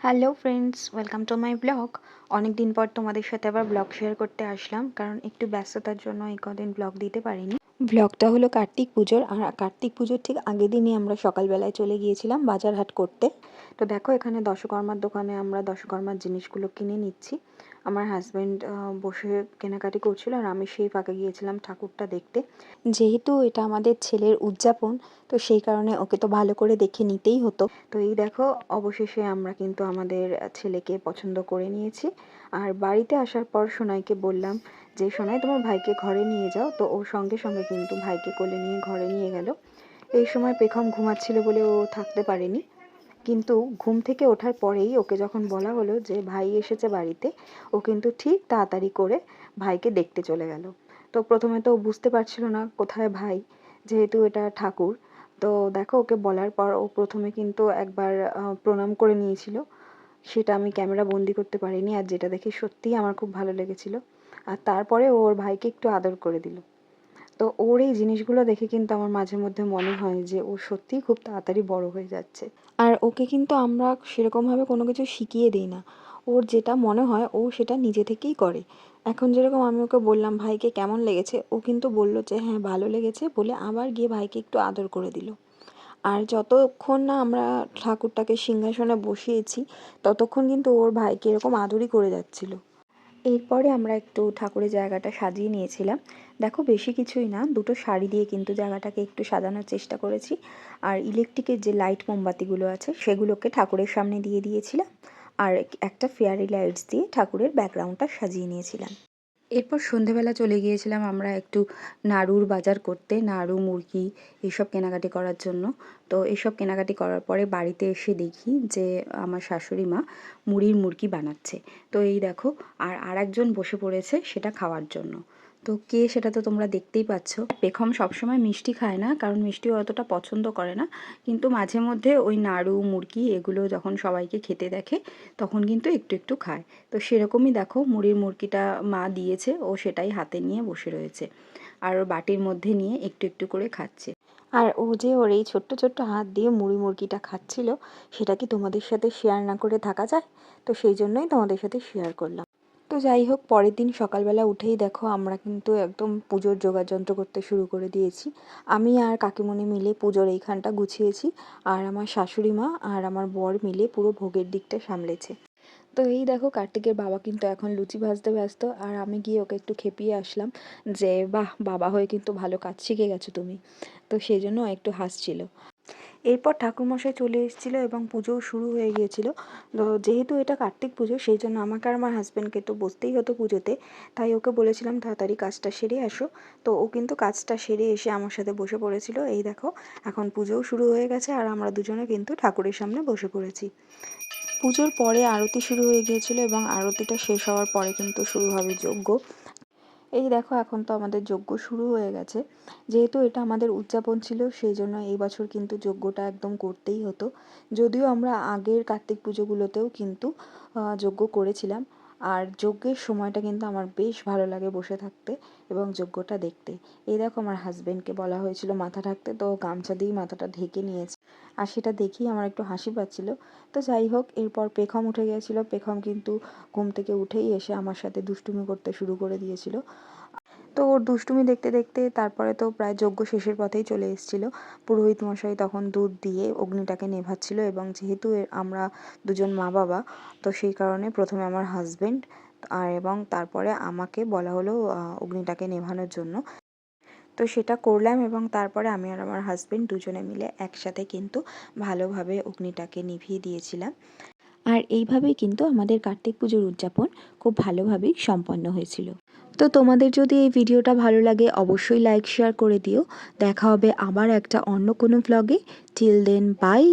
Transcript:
Hello friends welcome to my blog অনেক দিন পর তোমাদের সাথে আবার ব্লগ শেয়ার করতে আসলাম, কারণ একটু ব্যস্ততার জন্য এই কদিন ব্লগ দিতে পারিনি। ব্লগটা হলো কার্তিক পুজোর, আর কার্তিক পুজোর ঠিক আগের দিনই আমরা সকালবেলায় চলে গিয়েছিলাম বাজার হাট করতে। তো দেখো এখানে দশকর্মার দোকানে আমরা দশকর্মার জিনিসগুলো কিনে নিচ্ছি। আমার হাজব্যান্ড বসে কেনাকাটি করছিল, আর আমি সেই ফাঁকে গিয়েছিলাম ঠাকুরটা দেখতে। যেহেতু এটা আমাদের ছেলের উদযাপন, তো সেই কারণে ওকে তো ভালো করে দেখে নিতেই হতো। তো এই দেখো, অবশেষে আমরা কিন্তু আমাদের ছেলেকে পছন্দ করে নিয়েছি। আর বাড়িতে আসার পর সোনাইকে বললাম যে সোনাই তোমার ভাইকে ঘরে নিয়ে যাও, তো ও সঙ্গে সঙ্গে কিন্তু ভাইকে কোলে নিয়ে ঘরে নিয়ে গেল। এই সময় পেখম ঘুমাচ্ছিল বলে ও থাকতে পারেনি। কিন্তু ঘুম থেকে ওঠার পরেই ওকে যখন বলা হলো যে ভাই এসেছে বাড়িতে, ও কিন্তু ঠিক তাড়াতাড়ি করে ভাইকে দেখতে চলে গেল। তো প্রথমে তো বুঝতে পারছিল না, কোথায় ভাই? যেহেতু এটা ঠাকুর। তো দেখো ওকে বলার পর ও প্রথমে কিন্তু একবার প্রণাম করে নিয়েছিল। সেটা আমি ক্যামেরা বন্দি করতে পারিনি, আর যেটা দেখে সত্যিই আমার খুব ভালো লেগেছিল। আর তারপরে ওর ভাইকে একটু আদর করে দিল। তো ওর এই জিনিসগুলো দেখে কিন্তু আমার মাঝে মধ্যে মনে হয় যে ও সত্যিই খুব তাড়াতাড়ি বড় হয়ে যাচ্ছে। আর ওকে কিন্তু আমরা সেরকমভাবে কোনো কিছু শিখিয়ে দিই না। ওর যেটা মনে হয় ও সেটা নিজে থেকেই করে। এখন যেরকম আমি ওকে বললাম, ভাইকে কেমন লেগেছে? ও কিন্তু বলল যে হ্যাঁ ভালো লেগেছে, বলে আবার গিয়ে ভাইকে একটু আদর করে দিল। আর যতক্ষণ না আমরা ঠাকুরটাকে সিংহাসনে বসিয়েছি, ততক্ষণ কিন্তু ওর ভাইকে এরকম আদরই করে যাচ্ছিল। এরপরে আমরা একটু ঠাকুরের জায়গাটা সাজিয়ে নিয়েছিলাম। দেখো বেশি কিছুই না, দুটো শাড়ি দিয়ে কিন্তু জায়গাটাকে একটু সাজানোর চেষ্টা করেছি। আর ইলেকট্রিকের যে লাইট মোমবাতিগুলো আছে, সেগুলোকে ঠাকুরের সামনে দিয়ে দিয়েছিলাম। আর একটা ফেয়ারি লাইটস দিয়ে ঠাকুরের ব্যাকগ্রাউন্ডটা সাজিয়ে নিয়েছিলাম। এরপর সন্ধেবেলা চলে গিয়েছিলাম আমরা একটু নাড়ুর বাজার করতে, নাড়ু, মুরগি এইসব কেনাকাটি করার জন্য। তো এইসব কেনাকাটি করার পরে বাড়িতে এসে দেখি যে আমার শাশুড়ি মা মুড়ির মুরগি বানাচ্ছে। তো এই দেখো, আর আর একজন বসে পড়েছে সেটা খাওয়ার জন্য। তো কে সেটা তো তোমরা দেখতেই পাচ্ছ। পেখম সবসময় মিষ্টি খায় না, কারণ মিষ্টি অতটা পছন্দ করে না। কিন্তু মাঝে মধ্যে ওই নাড়ু, মুরগি এগুলো যখন সবাইকে খেতে দেখে, তখন কিন্তু একটু একটু খায়। তো সেরকমই দেখো, মুড়ির মুরগিটা মা দিয়েছে, ও সেটাই হাতে নিয়ে বসে রয়েছে। আর বাটির মধ্যে নিয়ে একটু একটু করে খাচ্ছে। আর ও যে ওর এই ছোট্ট ছোট্ট হাত দিয়ে মুড়ি মুরগিটা খাচ্ছিল, সেটা কি তোমাদের সাথে শেয়ার না করে থাকা যায়? তো সেই জন্যই তোমাদের সাথে শেয়ার করলাম। তো যাই হোক, পরের দিন সকালবেলা উঠেই দেখো আমরা কিন্তু একদম পুজোর যোগাযন্ত্র করতে শুরু করে দিয়েছি। আমি আর কাকিমণি মিলে পুজোর এইখানটা গুছিয়েছি আর আমার শাশুড়ি মা আর আমার বর মিলে পুরো ভোগের দিকটা সামলেছে। তো এই দেখো, কার্তিকের বাবা কিন্তু এখন লুচি ভাজতে ব্যস্ত আর আমি গিয়ে ওকে একটু খেপিয়ে আসলাম যে, বাহ, বাবা হয়ে কিন্তু ভালো কাজ শিখে গেছো তুমি। তো সেই জন্য একটু হাসছিল। এরপর ঠাকুরমশাই চলে এসেছিল এবং পুজোও শুরু হয়ে গিয়েছিল। তো যেহেতু এটা কার্তিক পুজো, সেই জন্য আমাকে আর আমার হাজব্যান্ডকে তো বসতেই হতো পুজোতে। তাই ওকে বলেছিলাম, তাড়াতাড়ি কাজটা সেরে আসো। তো ও কিন্তু কাজটা সেরে এসে আমার সাথে বসে পড়েছিল। এই দেখো, এখন পুজোও শুরু হয়ে গেছে আর আমরা দুজনে কিন্তু ঠাকুরের সামনে বসে পড়েছি। পুজোর পরে আরতি শুরু হয়ে গিয়েছিল এবং আরতিটা শেষ হওয়ার পরে কিন্তু শুরু হবে যজ্ঞ। এই দেখো এখন তো আমাদের যজ্ঞ শুরু হয়ে গেছে। যেহেতু এটা আমাদের উদযাপন ছিল, সেই জন্য এই বছর কিন্তু যজ্ঞটা একদম করতেই হতো। যদিও আমরা আগের কার্তিক পুজোগুলোতেও কিন্তু যজ্ঞ করেছিলাম। আর যজ্ঞের সময়টা কিন্তু আমার বেশ ভালো লাগে বসে থাকতে এবং যজ্ঞটা দেখতে। এই দেখো আমার হাজব্যান্ডকে বলা হয়েছিল মাথা ঢাকতে, তো গামছা দিয়েই মাথাটা ঢেকে নিয়েছে। আর সেটা দেখেই আমার একটু হাসি পাচ্ছিল। তো যাই হোক, এরপর পেখম উঠে গিয়েছিল। পেখম কিন্তু ঘুম থেকে উঠেই এসে আমার সাথে দুষ্টুমি করতে শুরু করে দিয়েছিল। তো ওর দুষ্টুমি দেখতে দেখতে তারপরে তো প্রায় যজ্ঞ শেষের পথেই চলে এসেছিল। পুরোহিত মশাই তখন দুধ দিয়ে অগ্নিটাকে নেভাচ্ছিল এবং যেহেতু আমরা দুজন মা বাবা, তো সেই কারণে প্রথমে আমার হাজব্যান্ড আর এবং তারপরে আমাকে বলা হলো অগ্নিটাকে নেভানোর জন্য। তো সেটা করলাম এবং তারপরে আমি আর আমার হাজব্যান্ড দুজনে মিলে একসাথে কিন্তু ভালোভাবে অগ্নিটাকে নিভিয়ে দিয়েছিলাম। আর এইভাবেই কিন্তু আমাদের কার্তিক পুজোর উদযাপন খুব ভালোভাবেই সম্পন্ন হয়েছিল। তো তোমাদের যদি এই ভিডিওটা ভালো লাগে অবশ্যই লাইক শেয়ার করে দিও। দেখা হবে আবার একটা অন্য কোনো ব্লগে টিল দেন বাই